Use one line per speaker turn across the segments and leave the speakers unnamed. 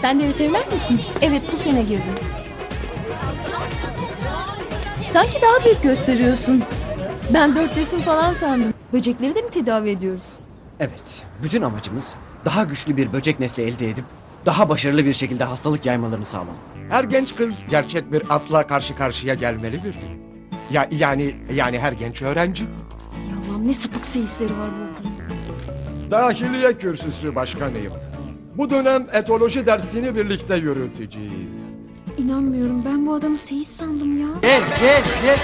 Sen de veteriner misin?
Evet bu sene girdim.
Sanki daha büyük gösteriyorsun. Ben dörttesin falan sandım. Böcekleri de mi tedavi ediyoruz?
Evet, bütün amacımız daha güçlü bir böcek nesli elde edip daha başarılı bir şekilde hastalık yaymalarını sağlamak.
Her genç kız gerçek bir atla karşı karşıya gelmeli bir gün. Ya yani yani her genç öğrenci.
Allah'ım ne sapık seyisleri var bu okulun.
Dahiliye kürsüsü başkanıyım. Bu dönem etoloji dersini birlikte yürüteceğiz.
İnanmıyorum ben bu adamı seyis sandım ya.
Gel, gel, gel.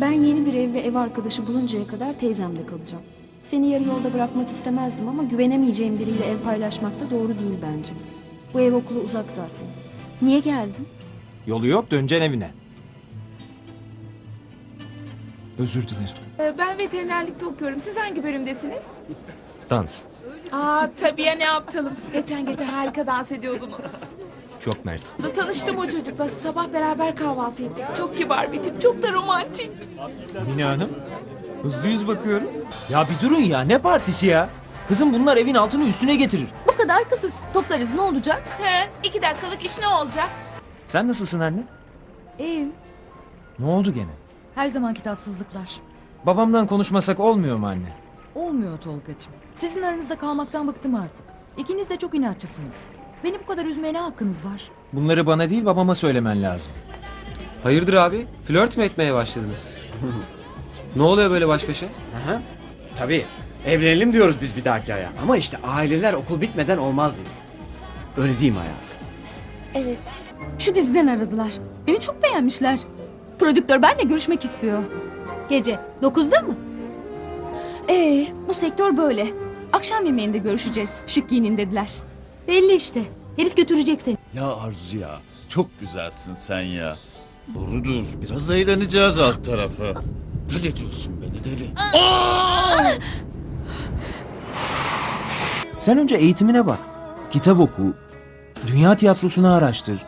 Ben yeni bir ev ve ev arkadaşı buluncaya kadar teyzemde kalacağım. Seni yarı yolda bırakmak istemezdim ama güvenemeyeceğim biriyle ev paylaşmak da doğru değil bence. Bu ev okulu uzak zaten. Niye geldin?
Yolu yok döneceksin evine. Özür dilerim.
Ee, Ben veterinerlikte okuyorum. Siz hangi bölümdesiniz?
Dans.
Aa tabii ya ne yapalım. Geçen gece harika dans ediyordunuz.
Çok mersi.
Da tanıştım o çocukla. Sabah beraber kahvaltı ettik. Çok kibar bir tip. Çok da romantik.
Mine Hanım. Hızlı yüz bakıyorum. Ya bir durun ya ne partisi ya? Kızım bunlar evin altını üstüne getirir.
Bu kadar kısız. Toplarız ne olacak?
He, iki dakikalık iş ne olacak?
Sen nasılsın anne?
İyiyim.
Ne oldu gene?
Her zamanki tatsızlıklar.
Babamdan konuşmasak olmuyor mu anne?
Olmuyor Tolgacığım. Sizin aranızda kalmaktan bıktım artık. İkiniz de çok inatçısınız. Beni bu kadar üzmeye ne hakkınız var?
Bunları bana değil babama söylemen lazım.
Hayırdır abi? Flört mü etmeye başladınız siz? ne oluyor böyle baş başa?
Aha. Tabii, evlenelim diyoruz biz bir dahaki aya. Ama işte aileler okul bitmeden olmaz diyor. Öyle değil mi hayatım?
Evet. Şu diziden aradılar. Beni çok beğenmişler. Prodüktör benimle görüşmek istiyor. Gece 9'da mı? Ee, bu sektör böyle. Akşam yemeğinde görüşeceğiz. Şık giyinin dediler. Belli işte. Herif götürecek seni.
Ya Arzu ya, çok güzelsin sen ya. Doğrudur, biraz eğleneceğiz alt tarafı. Deli ediyorsun beni deli.
Sen önce eğitimine bak. Kitap oku. Dünya tiyatrosunu araştır.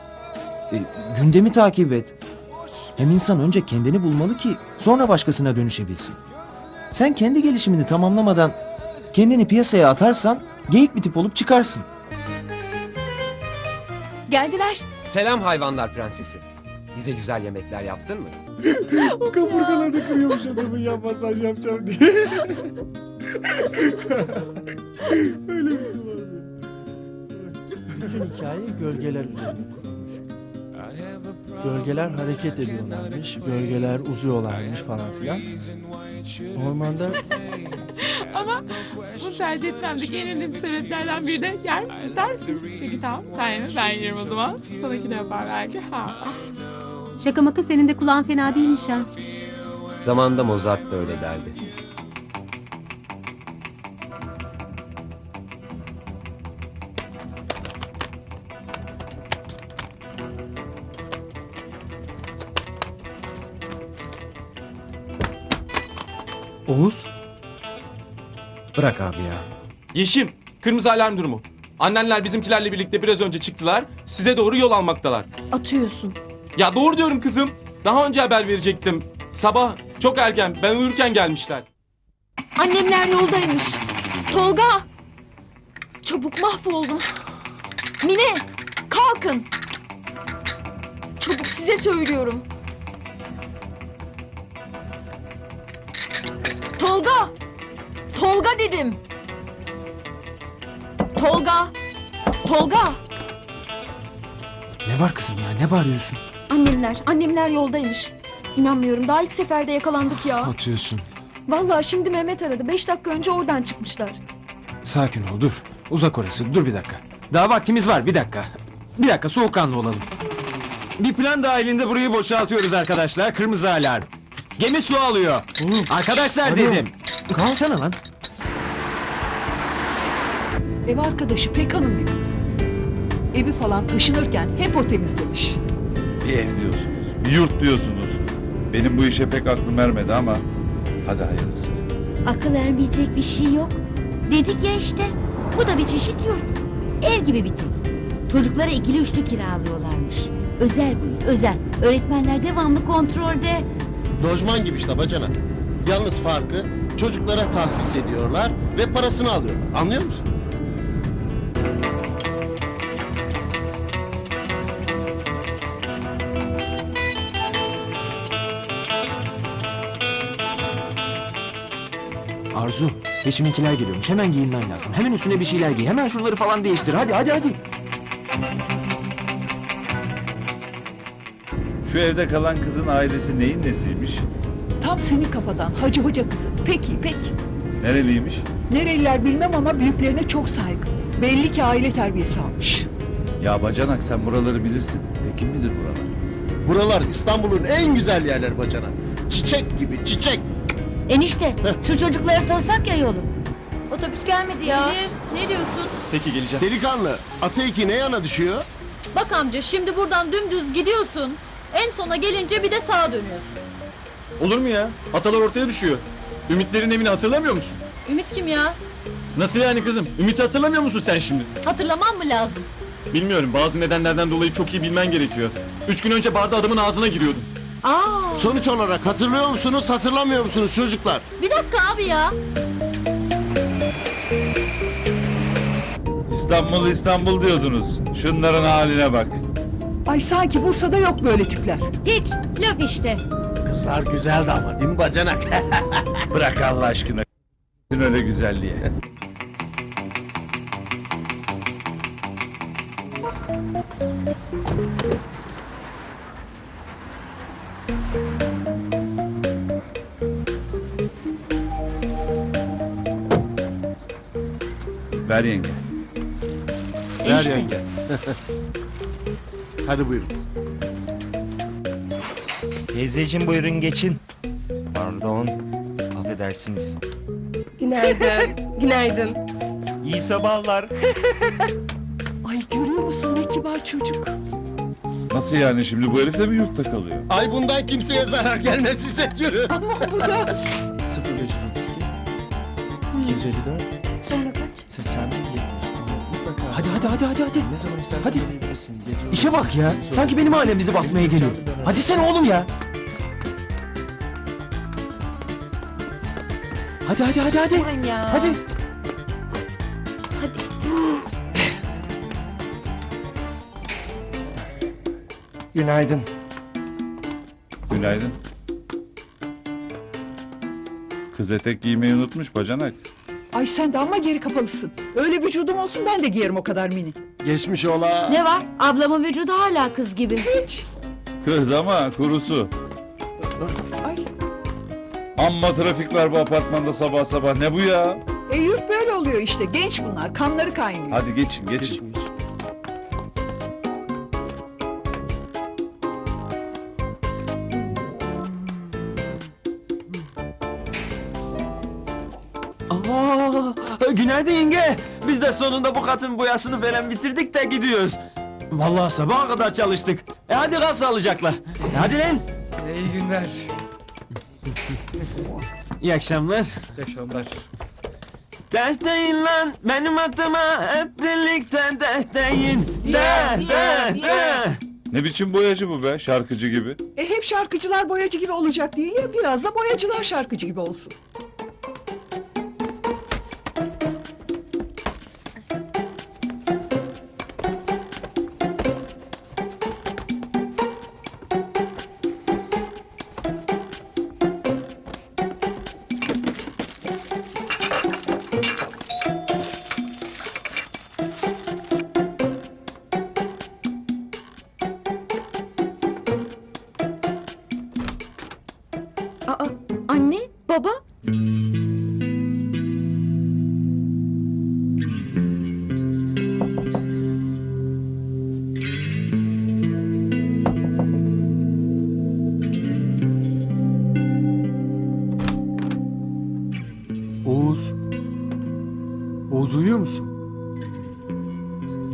e, gündemi takip et. Hem insan önce kendini bulmalı ki sonra başkasına dönüşebilsin. Sen kendi gelişimini tamamlamadan kendini piyasaya atarsan geyik bir tip olup çıkarsın.
Geldiler.
Selam hayvanlar prensesi. Bize güzel yemekler yaptın mı?
Kaburgalarını kırıyormuş adamın ya masaj yapacağım diye.
Bütün hikaye gölgeler üzerine kurulmuş. Gölgeler hareket ediyorlarmış, gölgeler uzuyorlarmış falan filan. Ormanda
Ama bu tercih etmemdeki en önemli sebeplerden biri de yer misin ister misin? Peki tamam sen yeme ben yerim o zaman. Sonraki de yapar belki. Ha.
Şaka maka senin de kulağın fena değilmiş ha.
Zamanında Mozart da öyle derdi.
Oğuz. Bırak abi ya.
Yeşim, kırmızı alarm durumu. Annenler bizimkilerle birlikte biraz önce çıktılar. Size doğru yol almaktalar.
Atıyorsun.
Ya doğru diyorum kızım. Daha önce haber verecektim. Sabah çok erken ben uyurken gelmişler.
Annemler yoldaymış. Tolga! Çabuk mahvoldum. Mine! Kalkın! Çabuk size söylüyorum. Tolga! Tolga dedim. Tolga! Tolga!
Ne var kızım ya ne bağırıyorsun?
Annemler, annemler yoldaymış. İnanmıyorum daha ilk seferde yakalandık ya.
Atıyorsun.
Vallahi şimdi Mehmet aradı. Beş dakika önce oradan çıkmışlar.
Sakin ol dur. Uzak orası dur bir dakika. Daha vaktimiz var bir dakika. Bir dakika soğukkanlı olalım. Bir plan dahilinde burayı boşaltıyoruz arkadaşlar. Kırmızı alarm. Gemi su alıyor. arkadaşlar
alo.
dedim. Kalsana lan.
Ev arkadaşı pek hanım bir kız. Evi falan taşınırken hep o temizlemiş.
Bir ev diyorsunuz, bir yurt diyorsunuz. Benim bu işe pek aklım ermedi ama hadi hayırlısı.
Akıl ermeyecek bir şey yok. Dedik ya işte. Bu da bir çeşit yurt. Ev gibi bir tek. Çocuklara ikili üçlü kiralıyorlarmış. Özel bu yurt, özel. Öğretmenler devamlı kontrolde.
Lojman gibi işte bacana. Yalnız farkı çocuklara tahsis ediyorlar ve parasını alıyorlar. Anlıyor musun?
Arzu, peşiminkiler geliyormuş. Hemen giyinmen lazım. Hemen üstüne bir şeyler giy. Hemen şunları falan değiştir. Hadi hadi hadi.
Şu evde kalan kızın ailesi neyin nesiymiş?
Tam senin kafadan hacı hoca kızı. Peki peki.
Nereliymiş?
Nereliler bilmem ama büyüklerine çok saygı. Belli ki aile terbiyesi almış.
Ya bacanak sen buraları bilirsin. Tekin midir buralar?
Buralar İstanbul'un en güzel yerleri bacana. Çiçek gibi çiçek.
Enişte şu çocuklara sorsak ya yolu.
Otobüs gelmedi ya. ne diyorsun?
Peki geleceğim.
Delikanlı ata iki ne yana düşüyor?
Bak amca şimdi buradan dümdüz gidiyorsun. En sona gelince bir de sağa dönüyorsun.
Olur mu ya? Atalar ortaya düşüyor. Ümitlerin evini hatırlamıyor musun?
Ümit kim ya?
Nasıl yani kızım? Ümit'i hatırlamıyor musun sen şimdi?
Hatırlamam mı lazım?
Bilmiyorum. Bazı nedenlerden dolayı çok iyi bilmen gerekiyor. Üç gün önce barda adamın ağzına giriyordun.
Aa,
Sonuç olarak hatırlıyor musunuz hatırlamıyor musunuz çocuklar?
Bir dakika abi ya.
İstanbul İstanbul diyordunuz. Şunların haline bak.
Ay sanki Bursa'da yok böyle tipler.
hiç laf işte.
Kızlar güzeldi ama değil mi bacanak?
Bırak Allah aşkına. öyle güzelliğe. Ver yenge.
Ver yenge. Hadi buyurun.
Teyzeciğim buyurun geçin. Pardon. Affedersiniz.
Günaydın. Günaydın.
İyi sabahlar.
Ay görüyor musun ne kibar çocuk.
Nasıl yani şimdi bu herif de mi yurtta kalıyor?
Ay bundan kimseye zarar gelmez İzzet yürü.
Ama bu da
0532 254
Hadi hadi hadi hadi hadi.
Ne zaman istersen
Hadi.
gelebilirsin. Gece
İşe bak ya. Sanki benim alem bizi basmaya geliyor. Hadi sen oğlum ya. Hadi hadi hadi hadi. Hadi.
Günaydın.
Günaydın. Kız etek giymeyi unutmuş bacanak.
Ay sen de ama geri kafalısın. Öyle vücudum olsun ben de giyerim o kadar mini.
Geçmiş ola.
Ne var? Ablamın vücudu hala kız gibi.
Hiç.
Kız ama kurusu.
Ay
Amma trafik var bu apartmanda sabah sabah. Ne bu ya?
e yurt böyle oluyor işte. Genç bunlar. Kanları kaynıyor.
Hadi geçin geçin.
Aa, günaydın yenge. Biz de sonunda bu katın boyasını falan bitirdik de gidiyoruz. Vallahi sabaha kadar çalıştık. E hadi kal sağlıcakla. E hadi lan.
İyi günler.
İyi akşamlar.
İyi akşamlar.
Dertleyin lan benim adıma hep birlikte dertleyin. De de de.
Ne biçim boyacı bu be şarkıcı gibi.
E hep şarkıcılar boyacı gibi olacak değil ya. Biraz da boyacılar şarkıcı gibi olsun.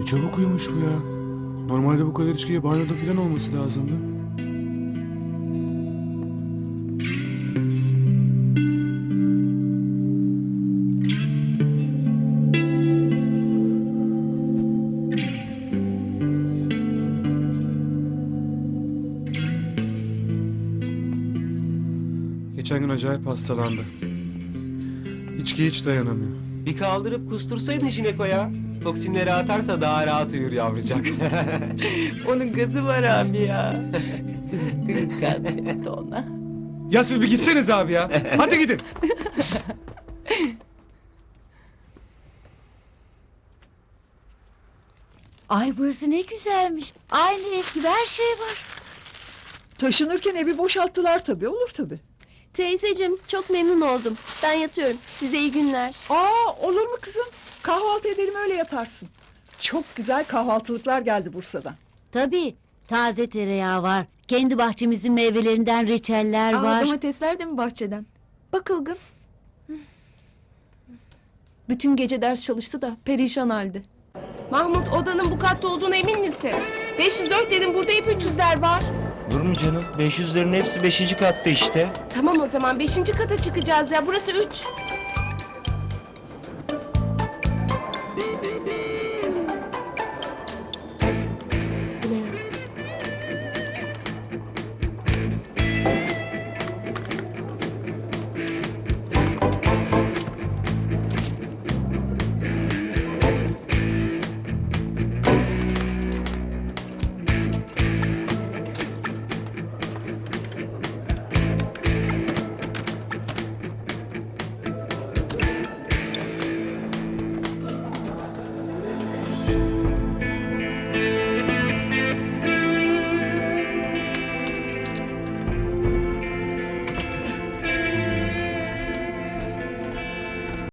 Ne çabuk uyumuş bu ya. Normalde bu kadar içkiye banyoda falan olması lazımdı. Geçen gün acayip hastalandı. İçki hiç dayanamıyor.
Bir kaldırıp kustursaydın Jineko ya. Toksinleri atarsa daha rahat uyur yavrucak.
Onun gazı var abi ya. Dikkat et ona.
Ya siz bir gitseniz abi ya. Hadi gidin.
Ay burası ne güzelmiş. Aynı ev gibi her şey var.
Taşınırken evi boşalttılar tabii. Olur tabii.
Teyzeciğim çok memnun oldum. Ben yatıyorum. Size iyi günler.
Aa olur mu kızım? Kahvaltı edelim öyle yatarsın. Çok güzel kahvaltılıklar geldi Bursa'dan.
Tabii. Taze tereyağı var. Kendi bahçemizin meyvelerinden reçeller
Aa,
var.
domatesler de mi bahçeden? Bak Ilgın. Bütün gece ders çalıştı da perişan halde.
Mahmut odanın bu katta olduğuna emin misin? 504 dedim burada hep 300'ler var.
Dur mu canım? 500'lerin hepsi 5. katta işte.
Tamam o zaman 5. kata çıkacağız ya burası 3.